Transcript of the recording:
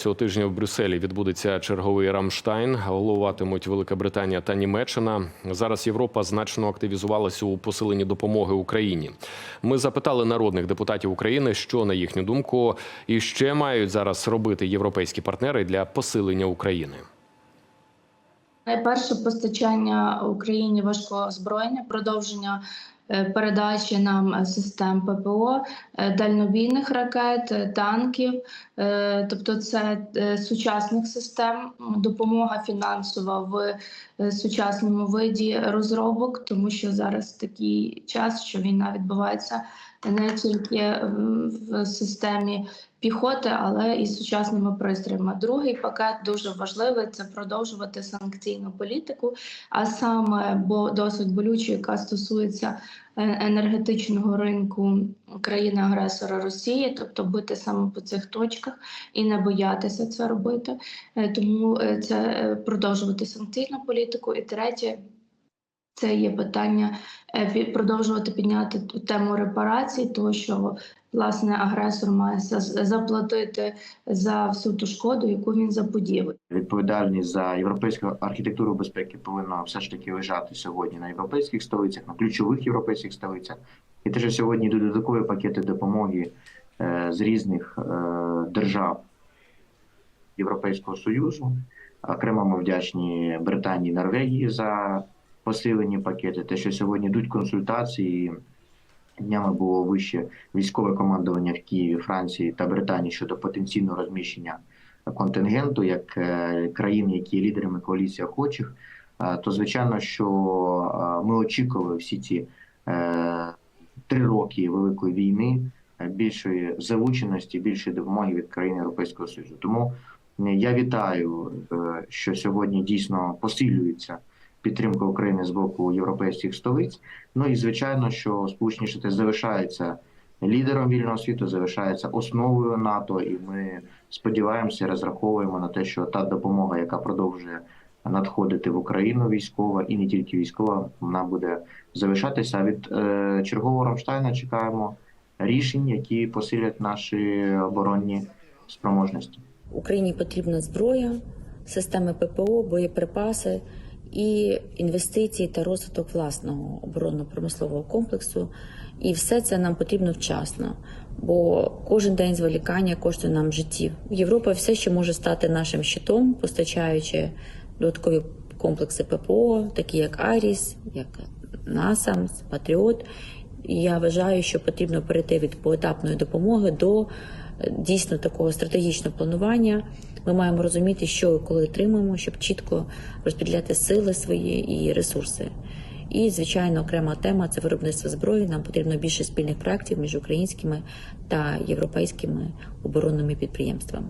Цього тижня в Брюсселі відбудеться черговий Рамштайн. Головуватимуть Велика Британія та Німеччина. Зараз Європа значно активізувалася у посиленні допомоги Україні. Ми запитали народних депутатів України, що на їхню думку і ще мають зараз робити європейські партнери для посилення України. Найперше постачання Україні важкого озброєння, продовження передачі нам е, систем ППО, е, дальнобійних ракет, е, танків, е, тобто це е, сучасних систем, допомога фінансова в е, сучасному виді розробок, тому що зараз такий час, що війна відбувається не тільки е, в системі піхоти, але і сучасними пристроями. Другий пакет дуже важливий це продовжувати санкційну політику, а саме бо досить болючу, яка стосується е, енергетичного ринку країни-агресора Росії, тобто бити саме по цих точках і не боятися це робити. Е, Тому е, це е, продовжувати санкційну політику. І третє. Це є питання е, продовжувати підняти тему репарацій, того що власне агресор має заплатити за всю ту шкоду, яку він заподіяв. Відповідальність за європейську архітектуру безпеки повинна все ж таки лежати сьогодні на європейських столицях, на ключових європейських столицях. І те, що сьогодні додаткові пакети допомоги е, з різних е, держав Європейського Союзу. Окремо ми вдячні Британії і Норвегії за посилені пакети. Те, що сьогодні йдуть консультації. Днями було вище військове командування в Києві, Франції та Британії щодо потенційного розміщення контингенту як е, країн, які є лідерами коаліції охочих, е, то звичайно, що е, ми очікували всі ці три роки великої війни більшої залученості, більшої допомоги від країн Європейського Союзу. Тому я вітаю, що сьогодні дійсно посилюється підтримка України з боку європейських столиць. Ну і звичайно, що Сполучені Штати залишаються лідером вільного світу, залишається основою НАТО, і ми сподіваємося, розраховуємо на те, що та допомога, яка продовжує надходити в Україну, військова і не тільки військова, вона буде залишатися. Від е, чергового Рамштайна чекаємо рішень, які посилять наші оборонні спроможності. Україні потрібна зброя, системи ППО, боєприпаси і інвестиції та розвиток власного оборонно-промислового комплексу. І все це нам потрібно вчасно, бо кожен день зволікання коштує нам життів. Європа все ще може стати нашим щитом, постачаючи додаткові комплекси ППО, такі як Аріс, як НАСАМС, Патріот. І я вважаю, що потрібно перейти від поетапної допомоги до дійсно такого стратегічного планування. Ми маємо розуміти, що і коли отримуємо, щоб чітко розподіляти сили свої і ресурси. І, звичайно, окрема тема це виробництво зброї. Нам потрібно більше спільних проєктів між українськими та європейськими оборонними підприємствами.